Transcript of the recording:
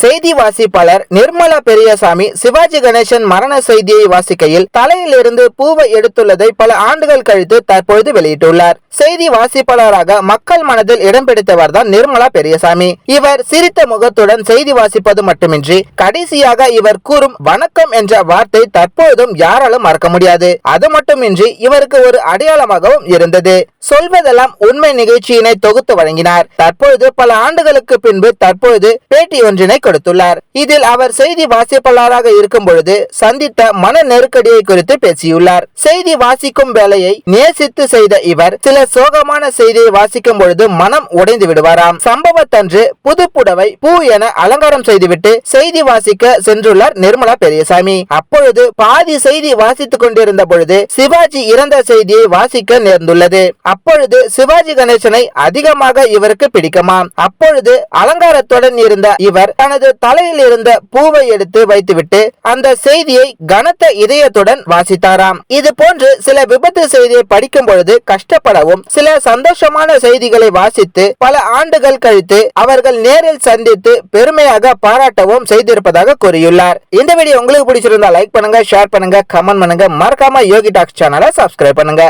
செய்தி வாசிப்பாளர் நிர்மலா பெரியசாமி சிவாஜி கணேசன் மரண செய்தியை வாசிக்கையில் தலையிலிருந்து பூவை எடுத்துள்ளதை பல ஆண்டுகள் கழித்து தற்பொழுது வெளியிட்டுள்ளார். செய்தி வாசிப்பாளராக மக்கள் மனதில் இடம் பிடித்தவர் தான் நிர்மலா பெரியசாமி. இவர் சிரித்த முகத்துடன் செய்தி வாசிப்பது மட்டுமின்றி கடைசியாக இவர் கூறும் வணக்கம் என்ற வார்த்தை தற்போதும் யாராலும் மறக்க முடியாது. அது மட்டுமின்றி இவருக்கு ஒரு அடையாளமாகவும் இருந்தது. சொல்வதெல்லாம் உண்மை நிகழ்ச்சியினை தொகுத்து வழங்கினார். தற்பொழுது பல ஆண்டுகளுக்கு பின்பு தற்பொழுது பேட்டி ஒன்றினை கொடுத்துள்ளார். இதில் அவர் செய்தி வாசிப்பாளராக இருக்கும் பொழுது சந்தித்த மன நெருக்கடியை குறித்து பேசியுள்ளார். செய்தி வாசிக்கும் வேலையை நேசித்து செய்த இவர் சில சோகமான செய்தியை வாசிக்கும் பொழுது மனம் உடைந்து விடுவாராம். சம்பவத்தன்று புது புடவை பூ என அலங்காரம் செய்துவிட்டு செய்தி வாசிக்க சென்றுள்ளார் நிர்மலா பெரியசாமி. அப்பொழுது பாதி செய்தி வாசித்துக் கொண்டிருந்த பொழுது சிவாஜி இறந்த செய்தியை வாசிக்க நேர்ந்துள்ளது. அப்பொழுது சிவாஜி கணேசனை அதிகமாக இவருக்கு பிடிக்குமாம். அப்பொழுது அலங்காரத்துடன் இருந்த இவர் தனது தலையில் இருந்த பூவை எடுத்து வைத்துவிட்டு அந்த செய்தியை கனத்த இதயத்துடன் வாசித்தாராம். இது போன்று சில விபத்து செய்தியை படிக்கும் பொழுது கஷ்டப்படவும் சில சந்தோஷமான செய்திகளை வாசித்து பல ஆண்டுகள் கழித்து அவர்கள் நேரில் சந்தித்து பெருமையாக பாராட்டவும் செய்திருப்பதாக கூறியுள்ளார். இந்த வீடியோ உங்களுக்கு பிடிச்சிருந்தா லைக் பண்ணுங்க ஷேர் பண்ணுங்க கமெண்ட் பண்ணுங்க. மறக்காம யோகி டாக்ஸ் சேனலை சப்ஸ்கிரைப் பண்ணுங்க.